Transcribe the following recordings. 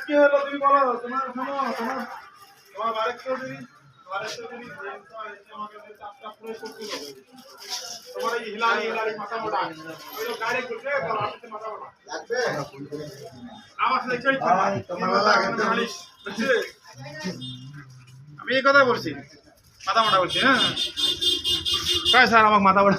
কি হলো তুমি বলো তোমার শোনো তোমার তোমার বারেক চৌধুরী বারেক চৌধুরী আমাকে চাপটা পুরো করছিল তোমার এই হিলারি হিলারি মাথা মোটা। ওই গাড়ি করছে বলো আপনি মাথা মোটা। আমার সাথে কেউ তোমার লাগে আমি এই কথা বলছি। মাথা মোটা বলছি হ্যাঁ? কয় স্যার আমাকে মাথা মোটা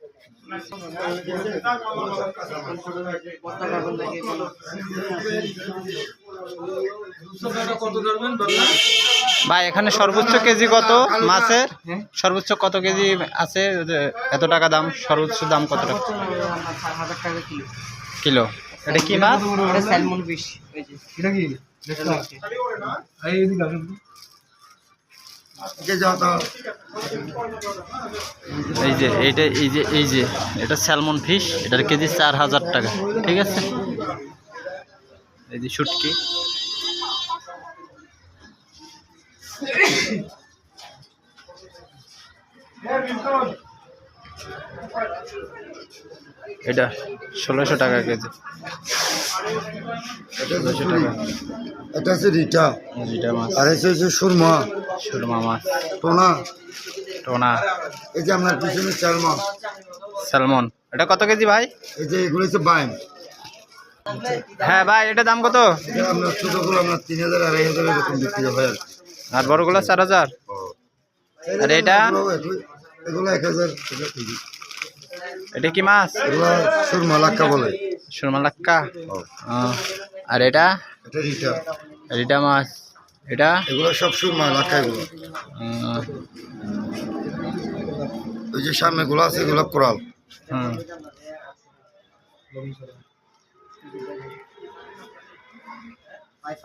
ভাই এখানে সর্বোচ্চ কেজি কত মাছের? সর্বোচ্চ কত কেজি আছে? এত টাকা দাম সর্বোচ্চ দাম কত টাকা? কিলো। এটা কি মাছ? এটা স্যালমন ফিশ এটা কি এই। এই যে এইটা এই যে এই যে, এটা স্যালমন ফিশ এটার কেজি চার হাজার টাকা, ঠিক আছে? এই যে শুটকি। এটা ষোলোশো টাকা কেজি। এটা হচ্ছে রিটা এটা মাছ। আর হচ্ছে হচ্ছে সুরমা। সুরমা মাছ। টোনা। টোনা। এই যে আপনার পিছনে চারমা। স্যালমন। এটা কত কেজি ভাই? এই যে এগুলো হচ্ছে বাইম হ্যাঁ ভাই এটা দাম কত? আপনার ছোটোগুলো আপনার তিন হাজার আড়াই হাজার এরকম বিক্রি হয় আর আর বড়গুলো চার হাজার? আর এটা? এগুলো এক হাজার এটা কি মাছ? এগুলো সুরমা লাক্কা বলে। সুরমা লাক্কা ও, আর এটা? এটা রিটা আর এটা মাছ। এটা? এগুলো সব সুরমা লাক্কা এগুলো ওই যে সামনে গুলো আছে এগুলো কোরাল। হুম। হয়